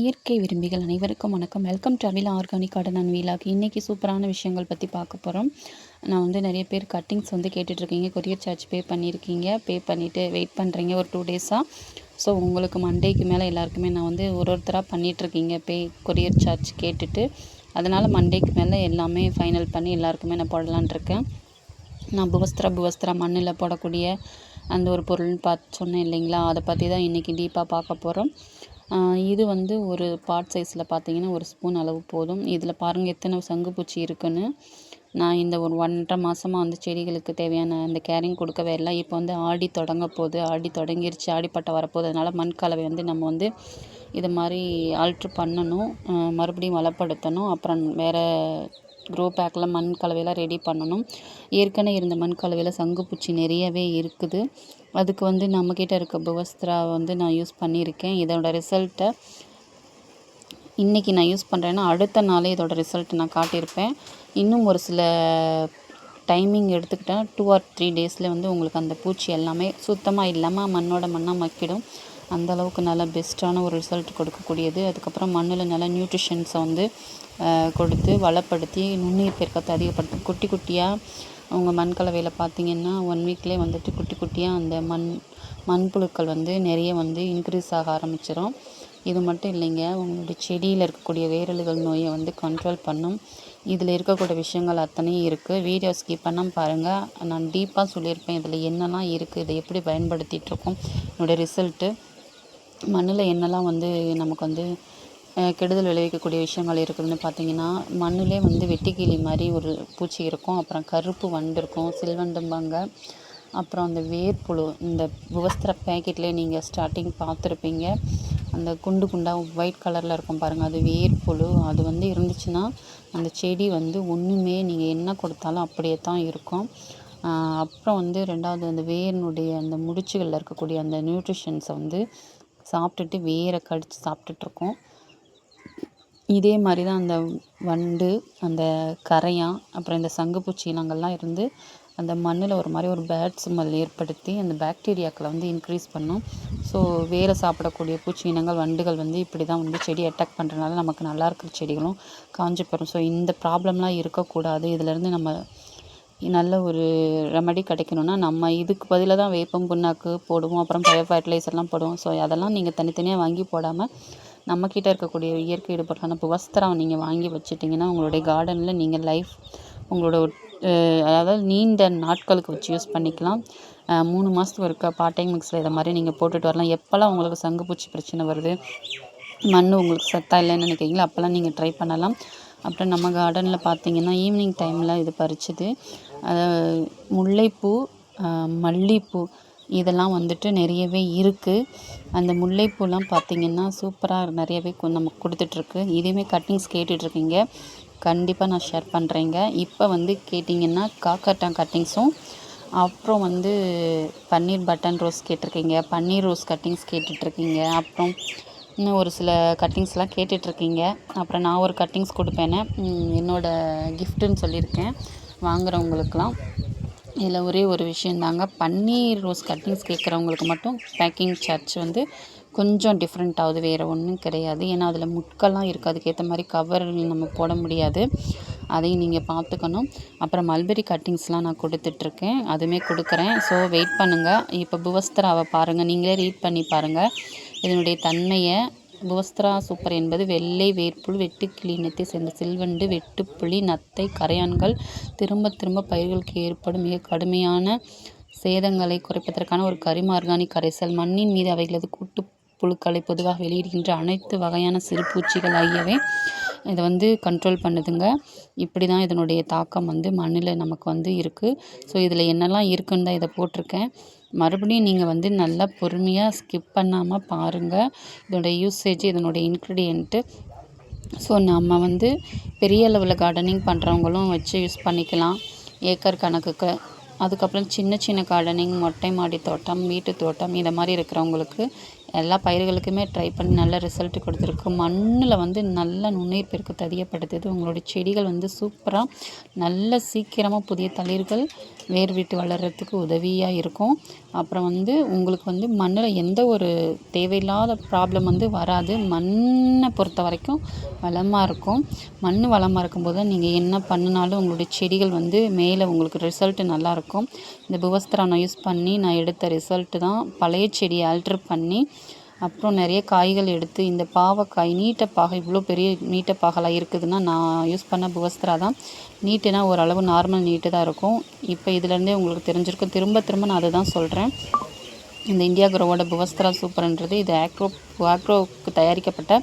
இயற்கை விரும்பிகள் அனைவருக்கும் வணக்கம். Welcome to Avila organic garden and vlog இன்றைக்கி சூப்பரான விஷயங்கள் பற்றி பார்க்க போகிறோம் நான் வந்து நிறைய பேர் கட்டிங்ஸ் வந்து கேட்டுட்ருக்கீங்க கொரியர் சார்ஜ் பே பண்ணியிருக்கீங்க பே பண்ணிவிட்டு வெயிட் பண்ணுறீங்க ஒரு டூ டேஸாக ஸோ உங்களுக்கு மண்டேக்கு மேலே எல்லாருக்குமே நான் வந்து ஒரு ஒருத்தராக பண்ணிகிட்ருக்கீங்க பே கொரியர் சார்ஜ் கேட்டுட்டு. அதனால் மண்டேக்கு மேலே எல்லாமே ஃபைனல் பண்ணி எல்லாருக்குமே நான் போடலான் இருக்கேன். நான் புவஸ்திரா புவஸ்திரா மண்ணில் போடக்கூடிய அந்த ஒரு பொருள்னு பார்த்து சொன்னேன் இல்லைங்களா? அதை பற்றி தான் இன்றைக்கி டீப்பாக பார்க்க போகிறோம் இது வந்து ஒரு பாட் சைஸில் பார்த்தீங்கன்னா ஒரு ஸ்பூன் அளவு போதும். இதில் பாருங்கள் எத்தனை சங்குப்பூச்சி இருக்குன்னு. நான் இந்த ஒரு ஒன்றரை மாதமாக வந்து செடிகளுக்கு தேவையான அந்த கேரிங் கொடுக்கவே இல்லை. இப்போ வந்து ஆடி தொடங்க போகுது. ஆடி தொடங்கிருச்சு ஆடிப்பட்டம் வரப்போகுது. அதனால் மண் கலவை வந்து நம்ம வந்து இது மாதிரி ஆல்ட்ரு பண்ணணும் மறுபடியும் வளப்படுத்தணும் அப்புறம் வேறு க்ரோ பேக்கில் மண் கலவையெல்லாம் ரெடி பண்ணணும். ஏற்கனவே இருந்த மண் கலவையில் சங்குப்பூச்சி நிறையவே இருக்குது. அதுக்கு வந்து நம்மக்கிட்ட இருக்க புவஸ்திரா வந்து நான் யூஸ் பண்ணியிருக்கேன். இதோட ரிசல்ட்டை இன்றைக்கி நான் யூஸ் பண்ணுறேன்னா அடுத்த நாளே இதோட ரிசல்ட் நான் காட்டியிருப்பேன். இன்னும் ஒரு சில டைமிங் எடுத்துக்கிட்டால் டூ ஆர் த்ரீ டேஸில் வந்து உங்களுக்கு அந்த பூச்சி எல்லாமே சுத்தமாக இல்லாமல் மண்ணோட மண்ணாக மக்கிடும். அந்தளவுக்கு நல்லா பெஸ்ட்டான ஒரு ரிசல்ட் கொடுக்கக்கூடியது. அதுக்கப்புறம் மண்ணில் நல்லா நியூட்ரிஷன்ஸை வந்து கொடுத்து வளப்படுத்தி நுண்ணுயிர் பெருக்கத்தை அதிகப்படுத்தி குட்டி குட்டியாக உங்கள் மண் கலவையில் பார்த்தீங்கன்னா ஒன் வீக்லேயே வந்துட்டு குட்டி குட்டியாக அந்த மண் மண்புழுக்கள் வந்து நிறைய வந்து இன்க்ரீஸ் ஆக ஆரம்பிச்சிடும் இது மட்டும் இல்லைங்க உங்களுடைய செடியில் இருக்கக்கூடிய வேரலுகள் நோயை வந்து கண்ட்ரோல் பண்ணும். இதில் இருக்கக்கூடிய விஷயங்கள் அத்தனையும் இருக்குது வீடியோ ஸ்கிப் பண்ணால் பாருங்கள் நான் டீப்பாக சொல்லியிருப்பேன் இதில் என்னெல்லாம் இருக்குது இதை எப்படி பயன்படுத்திகிட்ருக்கோம் என்னுடைய ரிசல்ட்டு மண்ணில் என்னெல்லாம் வந்து நமக்கு வந்து கெடுதல் விளைவிக்கக்கூடிய விஷயங்கள் இருக்குதுன்னு பார்த்தீங்கன்னா மண்ணிலே வந்து வெட்டுக்கிளி மாதிரி ஒரு பூச்சி இருக்கும் அப்புறம் கருப்பு வண்டு இருக்கும் சில்வண்டும்பாங்க. அப்புறம் அந்த வேர்ப்புழு இந்த விவஸ்திர பேக்கெட்லேயே நீங்கள் ஸ்டார்டிங் பார்த்துருப்பீங்க அந்த குண்டு குண்டாக ஒயிட் கலரில் இருக்கும் பாருங்கள் அது வேர்ப்புழு. அது வந்து இருந்துச்சுன்னா அந்த செடி வந்து ஒன்றுமே நீங்கள் என்ன கொடுத்தாலும் அப்படியே தான் இருக்கும் அப்புறம் வந்து ரெண்டாவது அந்த வேரினுடைய அந்த முடிச்சுகளில் இருக்கக்கூடிய அந்த நியூட்ரிஷன்ஸை வந்து சாப்பிட்டுட்டு வேரை கடித்து சாப்பிட்டுட்ருக்கோம். இதே மாதிரி தான் அந்த வண்டு அந்த கரையான் அப்புறம் இந்த சங்குப்பூச்சி இனங்கள்லாம் இருந்து அந்த மண்ணில் ஒரு மாதிரி ஒரு பேட் ஸ்மெல் ஏற்படுத்தி அந்த பாக்டீரியாக்களை வந்து இன்க்ரீஸ் பண்ணும். ஸோ வேறு சாப்பிடக்கூடிய பூச்சி இனங்கள் வண்டுகள் வந்து இப்படி தான் வந்து செடி அட்டாக் பண்ணுறதுனால நமக்கு நல்லா இருக்கிற செடிகளும் காஞ்சி போயிடும் ஸோ இந்த ப்ராப்ளம்லாம் இருக்கக்கூடாது. இதிலேருந்து நம்ம நல்ல ஒரு ரெமடி கிடைக்கணுன்னா நம்ம இதுக்கு பதிலாக தான் வேப்பம் புண்ணாக்கு போடுவோம். அப்புறம் பயோ ஃபர்டிலைசர்லாம் போடுவோம். ஸோ அதெல்லாம் நீங்கள் தனித்தனியாக வாங்கி போடாமல் நம்மக்கிட்ட இருக்கக்கூடிய இயற்கை ஈடுபட்டான புவஸ்திரம் நீங்கள் வாங்கி வச்சுட்டிங்கன்னா உங்களுடைய கார்டனில் நீங்கள் லைஃப் உங்களோட அதாவது நீண்ட நாட்களுக்கு வச்சு யூஸ் பண்ணிக்கலாம். மூணு மாதத்துக்கு ஒருக்கா பார்ட் டைம் மிக்ஸில் இதை மாதிரி நீங்கள் போட்டுட்டு வரலாம். எப்போல்லாம் உங்களுக்கு சங்குப்பூச்சி பிரச்சனை வருது மண் உங்களுக்கு சத்தா இல்லைன்னு நினைக்கிறீங்களோ அப்போல்லாம் நீங்கள் ட்ரை பண்ணலாம். அப்புறம் நம்ம கார்டனில் பார்த்திங்கன்னா ஈவினிங் டைமில் இது பறிச்சது முல்லைப்பூ மல்லிகைப்பூ இதெல்லாம் வந்துட்டு நிறையவே இருக்குது அந்த முல்லைப்பூலாம் பார்த்திங்கன்னா சூப்பராக நிறையவே நமக்கு கொடுத்துட்ருக்கு. இதையுமே கட்டிங்ஸ் கேட்டுட்ருக்கீங்க. கண்டிப்பாக நான் ஷேர் பண்ணுறேங்க இப்போ வந்து கேட்டிங்கன்னா காக்கட்டான் கட்டிங்ஸும் அப்புறம் வந்து பன்னீர் பட்டன் ரோஸ் கேட்டிருக்கீங்க. பன்னீர் ரோஸ் கட்டிங்ஸ் கேட்டுட்ருக்கீங்க. அப்புறம் இன்னும் ஒரு சில கட்டிங்ஸ்லாம் கேட்டுட்ருக்கீங்க. அப்புறம் நான் ஒரு கட்டிங்ஸ் கொடுப்பேனே என்னோடய கிஃப்ட்டுன்னு சொல்லியிருக்கேன். வாங்குகிறவங்களுக்குலாம் இதில் ஒரே ஒரு விஷயந்தாங்க பன்னீர் ரோஸ் கட்டிங்ஸ் கேட்குறவங்களுக்கு மட்டும் பேக்கிங் சார்ஜ் வந்து கொஞ்சம் டிஃப்ரெண்ட் ஆகுது. வேறு ஒன்றும் கிடையாது. ஏன்னா அதில் முட்கள்லாம் இருக்குது. அதுக்கேற்ற மாதிரி கவர் நம்ம போட முடியாது. அதையும் நீங்கள் பார்த்துக்கணும். அப்புறம் மல்பெரி கட்டிங்ஸ்லாம் நான் கொடுத்துட்ருக்கேன். அதுவுமே கொடுக்குறேன். ஸோ வெயிட் பண்ணுங்கள் இப்போ புவஸ்தராவை பாருங்கள் நீங்களே ரீட் பண்ணி பாருங்கள் இதனுடைய தன்மையை புவஸ்திரா சூப்பர் என்பது வெள்ளை வேர்ப்புழு வெட்டுக்கிளி இனத்தை சேர்ந்த சில்வண்டு வெட்டுப்புளி நத்தை கரையான்கள் திரும்ப திரும்ப பயிர்களுக்கு ஏற்படும் மிக கடுமையான சேதங்களை குறைப்பதற்கான ஒரு கரிம ஆர்கானிக் கரைசல். மண்ணின் மீது அவைகளது கூட்டு புழுக்களை பொதுவாக வெளியிடுகின்ற அனைத்து வகையான சிறு பூச்சிகள் ஆகியவை இதை வந்து கண்ட்ரோல் பண்ணுதுங்க. இப்படி தான் இதனுடைய தாக்கம் வந்து மண்ணில் நமக்கு வந்து இருக்குது ஸோ இதில் என்னெல்லாம் இருக்குன்னு தான் இதை போட்டிருக்கேன். மறுபடியும் நீங்கள் வந்து நல்லா பொறுமையாக ஸ்கிப் பண்ணாமல் பாருங்கள் இதனுடைய யூசேஜ் இதனுடைய இன்க்ரீடியன்ட்டு ஸோ நம்ம வந்து பெரிய லெவலில் கார்டனிங் பண்ணுறவங்களும் வச்சு யூஸ் பண்ணிக்கலாம். ஏக்கர் கணக்குக்கு. அதுக்கப்புறம் சின்ன சின்ன கார்டனிங் மொட்டை மாடி தோட்டம் வீட்டு தோட்டம் இதை மாதிரி இருக்கிறவங்களுக்கு எல்லா பயிர்களுக்குமே ட்ரை பண்ணி நல்ல ரிசல்ட் கொடுத்துருக்கு. மண்ணில் வந்து நல்ல நுண்ணுயிர் பெருக்கு அதிகப்படுத்துது உங்களுடைய செடிகள் வந்து சூப்பராக நல்ல சீக்கிரமாக புதிய தளிர்கள் வேர் விட்டு வளர்கிறதுக்கு உதவியாக இருக்கும். அப்புறம் வந்து உங்களுக்கு வந்து மண்ணில் எந்த ஒரு தேவையில்லாத ப்ராப்ளம் வந்து வராது. மண்ணை பொறுத்த வரைக்கும் வளமாக இருக்கும். மண் வளமாக இருக்கும்போது நீங்கள் என்ன பண்ணினாலும் உங்களுடைய செடிகள் வந்து மேலே உங்களுக்கு ரிசல்ட்டு நல்லாயிருக்கும் இந்த புவஸ்திரா நான் யூஸ் பண்ணி நான் எடுத்த ரிசல்ட்டு தான். பழைய செடியை ஆல்ட்ரு பண்ணி அப்புறம் நிறைய காய்கள் எடுத்து இந்த பாவக்காய் நீட்ட பாகை இவ்வளோ பெரிய நீட்ட பாகலாக இருக்குதுன்னா நான் யூஸ் பண்ண புவஸ்திரா தான். நீட்டுனா ஓரளவு நார்மல் நீட்டு தான் இருக்கும். இப்போ இதுலேருந்தே உங்களுக்கு தெரிஞ்சிருக்கும். திரும்ப திரும்ப நான் அதை தான் சொல்கிறேன் இந்த இந்தியா குரோவோட புவஸ்திரா சூப்பர்ன்றது இது ஆக்ரோ ஆக்ரோவுக்கு தயாரிக்கப்பட்ட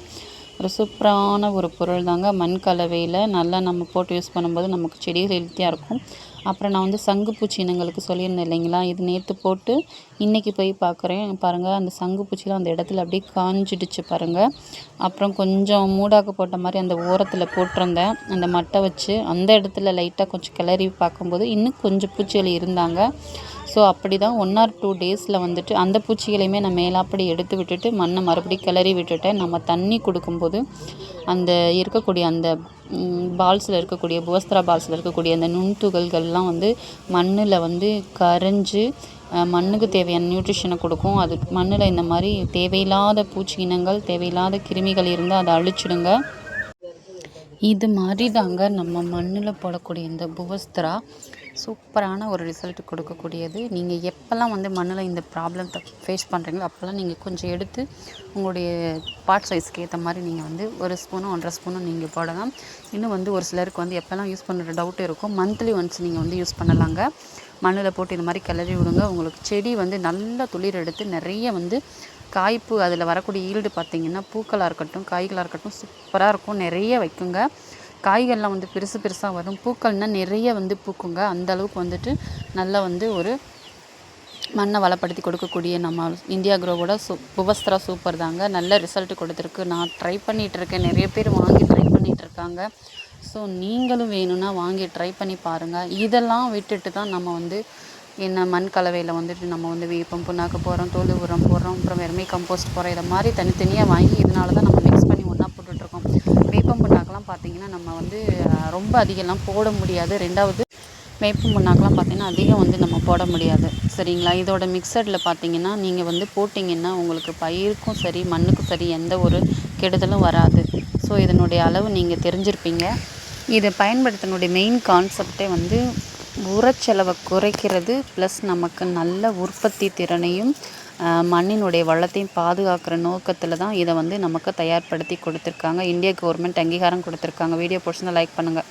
ஒரு சூப்பரான ஒரு பொருள் தாங்க மண் கலவையில் நல்லா நம்ம போட்டு யூஸ் பண்ணும்போது நமக்கு செடிகள் ஹெல்த்தியாக இருக்கும். அப்புறம் நான் வந்து சங்குப்பூச்சி இனங்களுக்கு சொல்லியிருந்தேன் இல்லைங்களா? இது நேற்று போட்டு இன்றைக்கி போய் பார்க்குறேன் பாருங்கள் அந்த சங்குப்பூச்சிலாம் அந்த இடத்துல அப்படியே காஞ்சிடுச்சு பாருங்கள் அப்புறம் கொஞ்சம் மூடாக்கு போட்ட மாதிரி அந்த ஓரத்தில் போட்டிருந்தேன். அந்த மட்டை வச்சு அந்த இடத்துல லைட்டாக கொஞ்சம் கிளறி பார்க்கும்போது இன்னும் கொஞ்சம் பூச்சிகள் இருந்தாங்க. ஸோ அப்படி தான் ஒன் ஆர் டூ டேஸில் வந்துட்டு அந்த பூச்சிகளையுமே நான் மேலாப்படி எடுத்து விட்டுட்டு மண்ணை மறுபடியும் கிளறி விட்டுட்டேன். நம்ம தண்ணி கொடுக்கும்போது அந்த இருக்கக்கூடிய அந்த பால்ஸில் இருக்கக்கூடிய புவஸ்திரா பால்ஸில் இருக்கக்கூடிய அந்த நுண்துகள்கள்லாம் வந்து மண்ணில் வந்து கரைஞ்சு மண்ணுக்கு தேவையான நியூட்ரிஷனை கொடுக்கும். அது மண்ணில் இந்த மாதிரி தேவையில்லாத பூச்சி இனங்கள் தேவையில்லாத கிருமிகள் இருந்தால் அதை அழிச்சிடுங்க. இது மாதிரி தாங்க நம்ம மண்ணில் போடக்கூடிய இந்த புவஸ்திரா சூப்பரான ஒரு ரிசல்ட் கொடுக்கக்கூடியது. நீங்கள் எப்போல்லாம் வந்து மண்ணில் இந்த ப்ராப்ளத்தை ஃபேஸ் பண்ணுறீங்களோ அப்போல்லாம் நீங்கள் கொஞ்சம் எடுத்து உங்களுடைய பாட் சைஸ்க்கு ஏற்ற மாதிரி நீங்கள் வந்து ஒரு ஸ்பூனும் ஒன்றரை ஸ்பூனும் நீங்கள் போடலாம். இன்னும் வந்து ஒரு சிலருக்கு வந்து எப்போல்லாம் யூஸ் பண்ணுற டவுட் இருக்கும் மந்த்லி ஒன்ஸ் நீங்கள் வந்து யூஸ் பண்ணலாங்க. மண்ணில் போட்டு இந்த மாதிரி கிளறி விடுங்க. உங்களுக்கு செடி வந்து நல்லா துளிர் எடுத்து நிறைய வந்து காய்ப்பு அதில் வரக்கூடிய ஈல்டு பார்த்திங்கன்னா பூக்களாக இருக்கட்டும் காய்களாக இருக்கட்டும் சூப்பராக இருக்கும். நிறைய வைக்குங்க. காய்கள்லாம் வந்து பெருசு பெருசாக வரும். பூக்கள்னால் நிறைய வந்து பூக்குங்க. அந்த அளவுக்கு வந்துட்டு நல்லா வந்து ஒரு மண்ணை வளப்படுத்தி கொடுக்கக்கூடிய நம்ம இந்தியா குரோவோட சூ புவஸ்திரா சூப்பர் தாங்க. நல்ல ரிசல்ட் கொடுத்துருக்கு. நான் ட்ரை பண்ணிகிட்ருக்கேன் நிறைய பேர் வாங்கி ட்ரை பண்ணிகிட்ருக்காங்க ஸோ நீங்களும் வேணும்னா வாங்கி ட்ரை பண்ணி பாருங்கள் இதெல்லாம் விட்டுட்டு தான் நம்ம வந்து என்ன மண் கலவையில் வந்துட்டு நம்ம வந்து வேப்பம் புண்ணாக்கு போகிறோம் தோல் உரம் போடுறோம் அப்புறம் வெறுமை கம்போஸ்ட் போகிறோம் இதை மாதிரி தனித்தனியாக வாங்கி இதனால தான் நம்ம மிக்ஸ் பண்ணி ஒன்றா போட்டுட்ருக்கோம் வேப்பம் புண்ணாக்கெலாம் பார்த்திங்கன்னா நம்ம வந்து ரொம்ப அதிகம்லாம் போட முடியாது. ரெண்டாவது வேப்பம் புண்ணாக்கெலாம் பார்த்திங்கன்னா அதிகம் வந்து நம்ம போட முடியாது. சரிங்களா? இதோட மிக்சரில் பார்த்திங்கன்னா நீங்கள் வந்து போட்டிங்கன்னா உங்களுக்கு பயிருக்கும் சரி மண்ணுக்கும் சரி எந்த ஒரு கெடுதலும் வராது. ஸோ இதனுடைய அளவு நீங்கள் தெரிஞ்சிருப்பீங்க. இதை பயன்படுத்தினுடைய மெயின் கான்செப்டே வந்து உரச்செலவை குறைக்கிறது ப்ளஸ் நமக்கு நல்ல உற்பத்தி திறனையும் மண்ணினுடைய வளத்தையும் பாதுகாக்கிற நோக்கத்தில் தான் இதை வந்து நமக்கு தயார்படுத்தி கொடுத்துருக்காங்க. இந்திய கவர்மெண்ட் அங்கீகாரம் கொடுத்துருக்காங்க. வீடியோ பிடிச்சிருந்தா லைக் பண்ணுங்கள்